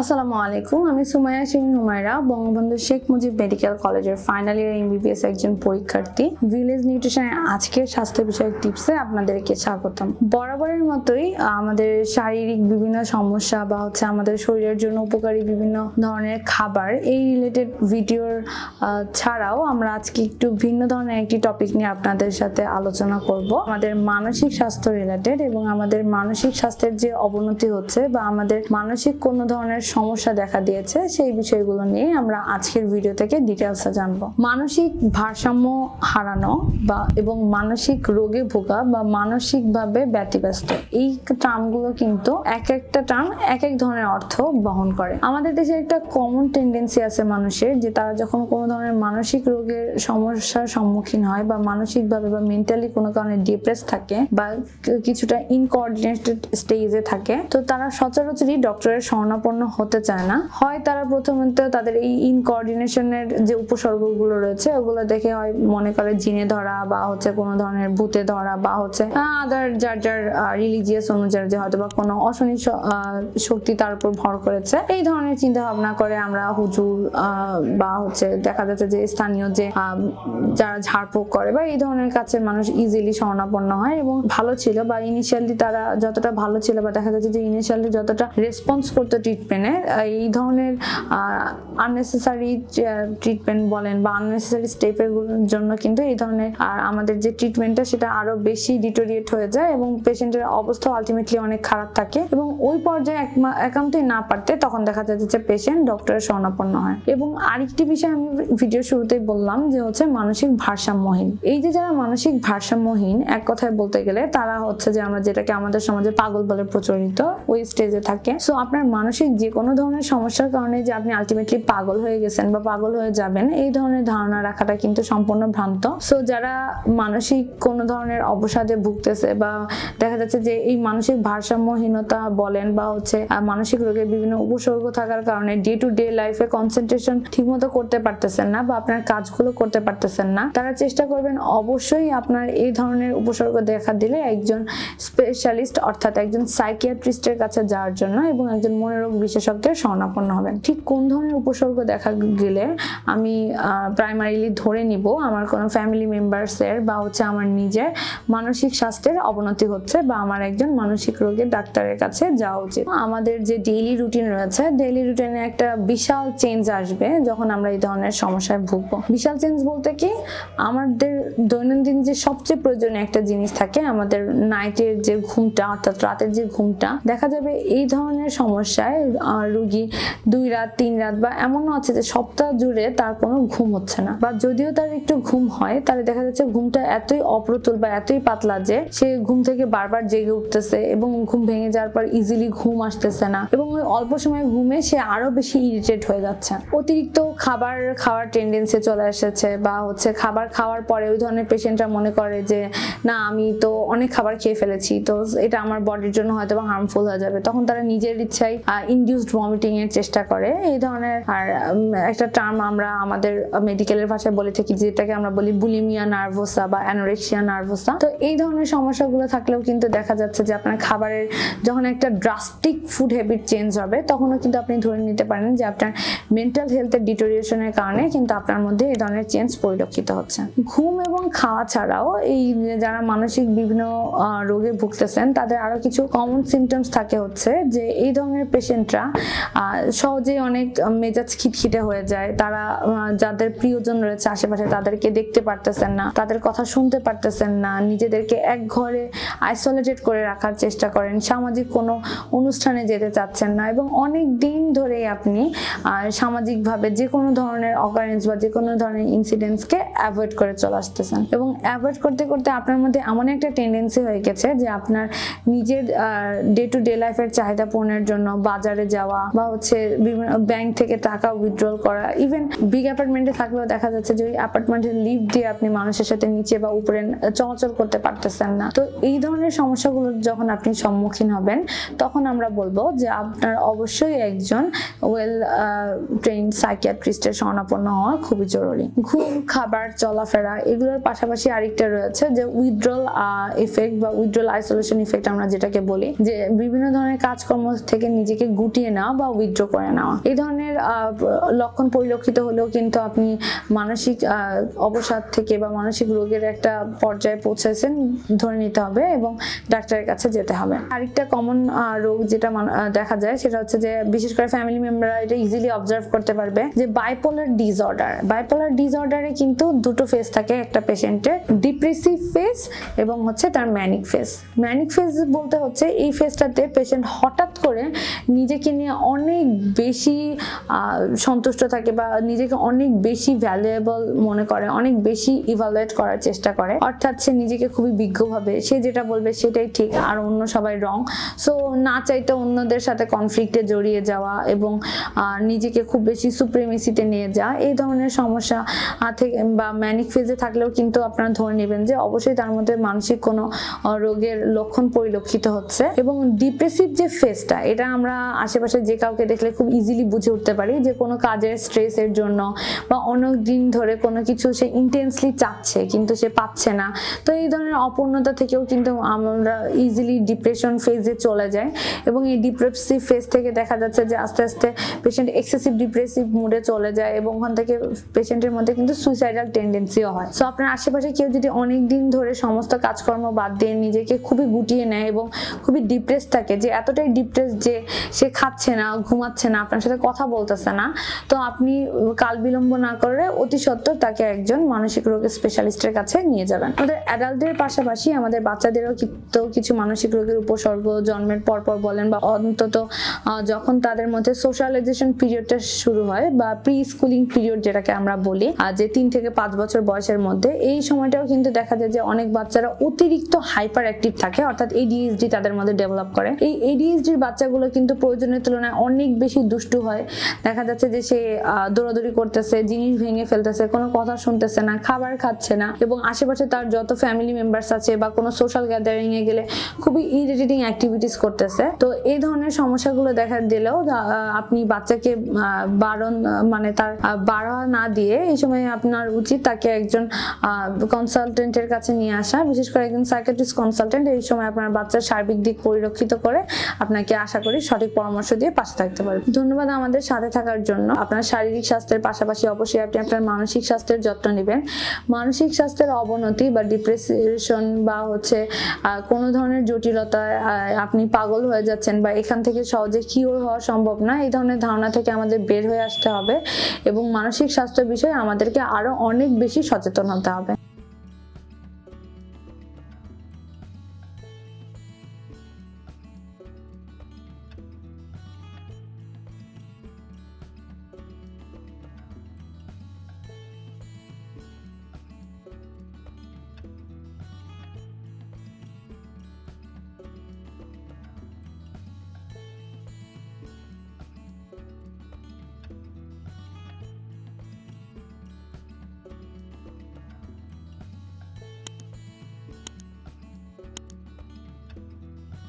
আসসালামু আলাইকুম, আমি সুমাইয়া সিং হুমায়রা, বঙ্গবন্ধু শেখ মুজিব মেডিকেল কলেজের ফাইনাল ইয়ার এমবিবিএস একজন পরীক্ষার্থী। ভিলেজ নিউট্রিশনের আজকের স্বাস্থ্য বিষয়ক টিপসে আপনাদেরকে স্বাগতম। বরাবরের মতোই আমাদের শারীরিক বিভিন্ন সমস্যা বা হচ্ছে আমাদের শরীরের জন্য উপকারী বিভিন্ন ধরনের খাবার, এই রিলেটেড ভিডিওর ছাড়াও আমরা আজকে একটু ভিন্ন ধরনের একটি টপিক নিয়ে আপনাদের সাথে আলোচনা করব। আমাদের মানসিক স্বাস্থ্য রিলেটেড এবং আমাদের মানসিক স্বাস্থ্যের যে অবনতি হচ্ছে বা আমাদের মানসিক কোনো ধরনের সমস্যা দেখা দিয়েছে, সেই বিষয়গুলো নিয়ে আমরা আজকের ভিডিও থেকে ডিটেলসে জানব। মানসিক ভারসাম্য হারানো বা এবং মানসিক রোগে ভোগা বা মানসিকভাবে ব্যতিব্যস্ত, এই টার্মগুলো কিন্তু এক একটা টার্ম এক এক ধরনের অর্থ বহন করে। আমাদের দেশে একটা কমন টেন্ডেন্সি আছে মানুষের, যে তারা যখন কোনো ধরনের মানসিক রোগের সমস্যার সম্মুখীন হয় বা মানসিকভাবে বা মেন্টালি কোনো কারণে ডিপ্রেস থাকে বা কিছুটা ইনকোঅর্ডিনেটেড স্টেজে থাকে, তো তারা সচরাচরই ডক্টরের শরণাপন্ন হতে চায় না। হয় তারা প্রথমত তাদের এই ইনকোঅর্ডিনেশনের যে উপসর্গগুলো রয়েছে, ওগুলো দেখে হয় মনে করে জিনে ধরা বা হচ্ছে কোনো ধরনের ভূতে ধরা বা হচ্ছে আদার যার যার রিলিজিয়াস অনুযায়ী যে হয়তো বা কোনো অশনি শক্তি তার উপর ভর করেছে। এই ধরনের চিন্তা ভাবনা করে আমরা হুজুর বা হচ্ছে দেখা যাচ্ছে যে স্থানীয় যে যারা ঝাড়ফুঁক করে বা এই ধরনের কাছে মানুষ ইজিলি শরণাপন্ন হয় এবং ভালো ছিল বা ইনিশিয়ালি তারা যতটা ভালো ছিল বা দেখা যাচ্ছে যে ইনিশিয়ালি যতটা রেসপন্স করতো ট্রিটমেন্টে এই ধরনের আননেসেসারি ট্রিটমেন্ট বলেন বা আননেসেসারি স্টেপের জন্য কিন্তু এই ধরনের, আর আমাদের যে ট্রিটমেন্টটা সেটা আরও বেশি ডিটোরিয়েট হয়ে যায় এবং পেশেন্টের অবস্থা আলটিমেটলি অনেক খারাপ থাকে এবং ওই পর্যায়ে একান্তই না পারতে তখন দেখা যাচ্ছে যে পেশেন্ট ডক্টরের শরণাপন্ন হয়। এবং আরেকটি বিষয় আমি ভিডিও শুরুতেই বললাম যে হচ্ছে মানসিক ভারসাম্যহীন। এই যে যারা মানসিক ভারসাম্যহীন, এক কথায় বলতে গেলে তারা হচ্ছে যে আমরা যেটাকে আমাদের সমাজে পাগল বলে প্রচলিত, ওই স্টেজে থাকে। সো আপনার মানসিক যে কোনো ধরনের সমস্যার কারণে যে আপনি আলটিমেটলি পাগল হয়ে গেছেন বা পাগল হয়ে যাবেন, এই ধরনের ধারণা রাখাটা কিন্তু সম্পূর্ণ ভ্রান্ত। সো যারা মানসিক কোনো ধরনের অবসাদে ভুগতেছে বা দেখা যাচ্ছে যে এই মানসিক ভারসাম্যহীনতা বলেন বা হচ্ছে মানসিক রোগের বিভিন্ন উপসর্গ থাকার কারণে ডে টু ডে লাইফে কনসেন্ট্রেশন ঠিকমতো করতে পারতেছেন না বা আপনার কাজগুলো করতে পারতেছেন না, তারা চেষ্টা করবেন অবশ্যই আপনার এই ধরনের উপসর্গ দেখা দিলে একজন স্পেশালিস্ট অর্থাৎ একজন সাইকিয়াট্রিস্টের কাছে যাওয়ার জন্য এবং একজন মনোরোগ বিশেষজ্ঞের শরণাপন্ন হবেন। ঠিক কোন ধরনের উপসর্গ দেখা গেলে আমি প্রাইমারিলি ধরে নিব আমার কোনো ফ্যামিলি মেম্বার্সের বা হচ্ছে আমার নিজের মানসিক স্বাস্থ্যের অবনতি হচ্ছে বা আমার একজন মানসিক রোগের ডাক্তারের কাছে যাওয়া উচিত। আমাদের যে ডেইলি রুটিন রয়েছে ডেইলি রুটিনে একটা বিশাল চেঞ্জ আসবে যখন আমরা এই ধরনের সমস্যায় ভুগবো। বিশাল চেঞ্জ বলতে কি, আমাদের দৈনন্দিন যে সবচেয়ে প্রয়োজনীয় একটা জিনিস থাকে, আমাদের নাইটের যে ঘুমটা, অর্থাৎ রাতের যে ঘুমটা, দেখা যাবে এই ধরনের সমস্যায় রুগী দুই রাত, তিন রাত বা এমনও আছে যে সপ্তাহ জুড়ে তার কোনো ঘুম হচ্ছে না। বা যদিও তার একটু ঘুম হয়, তাহলে দেখা যাচ্ছে ঘুমটা এতই অপ্রতুল বা এতই পাতলা যে সে ঘুম থেকে বারবার জেগে উঠতেছে এবং ঘুম ভেঙে যাওয়ার পর ইজিলি ঘুম আসতেছে না এবং ওই অল্প সময় ঘুমে সে আরও বেশি ইরিটেট হয়ে যাচ্ছে। অতিরিক্ত খাবার খাওয়ার টেন্ডেন্সি চলে এসেছে বা হচ্ছে খাবার খাওয়ার পরে ওই ধরনের পেশেন্টরা মনে করে যে, না, আমি তো অনেক খাবার খেয়ে ফেলেছি, তো এটা আমার বডির জন্য হয়তো হার্মফুল হয়ে যাবে। তখন তারা নিজের ইচ্ছায় ইনডিউসড ভমিটিং এর চেষ্টা করে, এই ধরনের। আর একটা টার্ম আমরা আমাদের মেডিকেলের ভাষায় বলে থাকি, যেটাকে আমরা বলি বুলিমিয়া নার্ভোসা বা অ্যানোরেক্সিয়া নার্ভোসা তো এই ধরনের সমস্যাগুলো থাকলেও কিন্তু দেখা যাচ্ছে যে আপনার খাবারের যখন একটা ড্রাস্টিক ফুড হ্যাবিট চেঞ্জ হবে, তখনও কিন্তু আপনি ধরে নিতে পারেন যে আপনার মেন্টাল হেলথের ডিটোরিয়েশনের কারণে কিন্তু আপনার মধ্যে এই ধরনের চেঞ্জ পরিলক্ষিত হচ্ছে। ঘুম এবং খাওয়া ছাড়াও এই যারা মানসিক বিভিন্ন রোগে ভুগতেছেন, তাদের আরও কিছু কমন সিমটমস থাকে হচ্ছে যে এই ধরনের পেশেন্টরা সহজেই অনেক মেজাজ খিটখিটে হয়ে যায়। তারা যাদের প্রিয়জন রয়েছে আশেপাশে তাদেরকে দেখতে পারতেছেন না, তাদের কথা শুনতে পারতেছেন না, নিজেদেরকে এক ঘরে আইসোলেটেড করে রাখার চেষ্টা করেন, সামাজিক কোনো অনুষ্ঠানে যেতে চাচ্ছেন না এবং অনেক দিন ধরেই আপনি সামাজিকভাবে যে কোনো ধরনের অকারেন্স বা যে কোনো ধরনের ইনসিডেন্টসকে অ্যাভয়েড করে চলে আসতেছেন। এবং অ্যাভয়েড করতে করতে আপনার মধ্যে এমন একটা টেন্ডেন্সি হয়ে গেছে যে আপনার নিজের ডে টু ডে লাইফের চাহিদা পূরণের জন্য বাজারে যাওয়া বা হচ্ছে বিভিন্ন ব্যাংক থেকে টাকা উইথড্রল করা ইভেন বিগ অ্যাপার্টমেন্টে থাকলেও দেখা যাচ্ছে যে ওই অ্যাপার্টমেন্টের লিফট দিয়ে আপনি মানুষের সাথে নিচে বা উপরে চলাচল করতে পারতেছেন না। তো এই ধরনের সমস্যাগুলোর যখন আপনি সম্মুখীন হবেন, তখন আমরা বলব যে আপনার অবশ্যই একজন ওয়েল ট্রেন সাইকিয়াট্রিস্টের শরণাপন্ন হওয়া খুবই জরুরি। ঘুম, খাবার, চলাফেরা এগুলোর পাশাপাশি আরেকটা রয়েছে যে উইথড্রল এফেক্ট বা উইথড্রল আইসোলেশন ইফেক্ট আমরা যেটাকে বলি, যে বিভিন্ন ধরনের কাজকর্ম থেকে নিজেকে গুটিয়ে নেওয়া বা উইথড্র করে নেওয়া। এই ধরনের লক্ষণ পরিলক্ষিত হলেও কিন্তু আপনি মানসিক অবসাদ থেকে বা মানসিক রোগের একটা পর্যায়ে পৌঁছেছেন, ধরে নিতে হবে এবং ডাক্তারের কাছে যেতে হবে। আরেকটা কমন রোগ যেটা দেখা যায় সেটা হচ্ছে যে বিশেষ করে ফ্যামিলি মেম্বাররা এটা ইজিলি অবজার্ভ করতে পারবে যে বাইপোলার ডিসঅর্ডার বাইপোলার ডিসঅর্ডারে কিন্তু দুটো ফেজ থাকে, একটা পেশেন্টের ডিপ্রেসিভ ফেজ এবং হচ্ছে তার ম্যানিক ফেজ ম্যানিক ফেজ বলতে হচ্ছে এই ফেজটাতে পেশেন্ট হঠাৎ করে নিজেকে নিয়ে অনেক বেশি সন্তুষ্ট থাকে বা নিজেকে অনেক বেশি ভ্যালুয়েবল মনে করে, অনেক বেশি ইভালুয়েট করার চেষ্টা করে। অর্থাৎ সে নিজেকে খুবই বিজ্ঞ ভাবে, সে যেটা বলবে সেটাই ঠিক, আর অন্য সবাই রং সো না চাইতে অন্যদের সাথে কনফ্লিক্টে জড়িয়ে যাওয়া এবং নিজেকে খুব বেশি সুপ্রিমেসিতে নিয়ে যাওয়া, এই ধরনের সমস্যা থেকে, বা ম্যানিক ফেজে থাকলেও কিন্তু আপনারা ধরে নেবেন যে অবশ্যই তার মধ্যে মানসিক কোনো রোগের লক্ষণ পরিলক্ষিত হচ্ছে। এবং ডিপ্রেসিভ যে ফেজটা এটা আমরা আশেপাশে যে কাউকে দেখলে খুব ইজিলি বুঝে উঠতে পারি যে কোনো কাজের স্ট্রেসের জন্য বা অনেক দিন ধরে কোনো কিছু সে ইন্টেন্সলি চাচ্ছে কিন্তু সে পাচ্ছে না। তো এই ধরনের অপূর্ণতা থেকেও কিন্তু আমরা ইজিলি ডিপ্রেশন ফেজে চলে যাই এবং এই ডিপ্রেসিভ ফেজ থেকে দেখা যাচ্ছে যে আস্তে আস্তে পেশেন্ট এক্সেসিভ ডিপ্রেসিভ মুডে চলে যায় এবং ওখান থেকে পেশেন্টের মধ্যে কিন্তু সুইসাইডাল টেন্ডেন্সিও হয়। সো আপনার আশেপাশে কেউ যদি অনেক দিন ধরে সমস্ত কাজকর্ম বাদ দিয়ে নিজেকে খুবই গুটিয়ে নেয় এবং খুবই ডিপ্রেস থাকে যে এতটাই ডিপ্রেস যে সে খাচ্ছে না, ঘুমাচ্ছে না, আপনার সাথে কথা বলতেছে না, তো আপনি কাল বিলম্ব না করে অতি সত্বর তাকে একজন মানসিক রোগের স্পেশালিস্টের কাছে নিয়ে যাবেন। আমাদের অ্যাডাল্টদের পাশাপাশি আমাদের বাচ্চাদেরও কিন্তু কিছু মানসিক রোগের উপসর্গ জন্মের পরপর বলেন বা অন্তত যখন তাদের মধ্যে সোশ্যালাইজেশন পিরিয়ডটা শুরু হয় বা প্রি স্কুলিং পিরিয়ড যেটাকে আমরা বলি যে তিন থেকে পাঁচ বছর বয়সের মধ্যে, এই সময়টাও কিন্তু দেখা যায় যে অনেক বাচ্চারা অতিরিক্ত হাইপার অ্যাক্টিভ থাকে, অর্থাৎ এডিএইচডি তাদের মধ্যে ডেভেলপ করে। এই এডিএইচডির বাচ্চাগুলো কিন্তু প্রয়োজনের তুলনায় অনেক বেশি দুষ্টু হয়। দেখা যাচ্ছে যে সে দৌড়াদৌড়ি করতেছে, জিনিস ভেঙে ফেলতেছে, কোনো কথা শুনতেছে না, খাবার খাচ্ছে না এবং আশেপাশে তার যত ফ্যামিলি মেম্বার্স আছে বা কোনো সোশ্যাল গ্যাদারিং এ গেলে খুবই ইরিটেটিং অ্যাক্টিভিটিস করতেছে। তো এই ধরনের সমস্যাগুলো দেখা দিলেও আপনি বাচ্চাকে বারণ মানে তার বাড়া না দিয়ে এই সময় আপনার উচিত তাকে একজন কনসালটেন্টের কাছে নিয়ে আসা, বিশেষ করে একজন সাইকেট্রিস্ট কনসালটেন্ট এই সময় আপনার বাচ্চার সার্বিক দিক পরিলক্ষিত করে আপনাকে আশা করি সঠিক পরামর্শ দিয়ে পাশে থাকতে পারবে ধন্যবাদ আমাদের সাথে থাকার জন্য। আপনার শারীরিক স্বাস্থ্যের পাশাপাশি অবশ্যই আপনি আপনার মানসিক স্বাস্থ্যের যত্ন নেবেন। মানসিক স্বাস্থ্যের অবনতি বা ডিপ্রেশন বা হচ্ছে কোনো ধরনের জটিলতায় আপনি পাগল হয়ে যাচ্ছেন বা এখান থেকে সহজে কিওর হওয়া সম্ভব না, এই ধরনের ধারণা থেকে আমাদের বের হয়ে আসতে হবে এবং মানসিক স্বাস্থ্য বিষয়ে আমাদেরকে আরও অনেক বেশি সচেতন হতে হবে।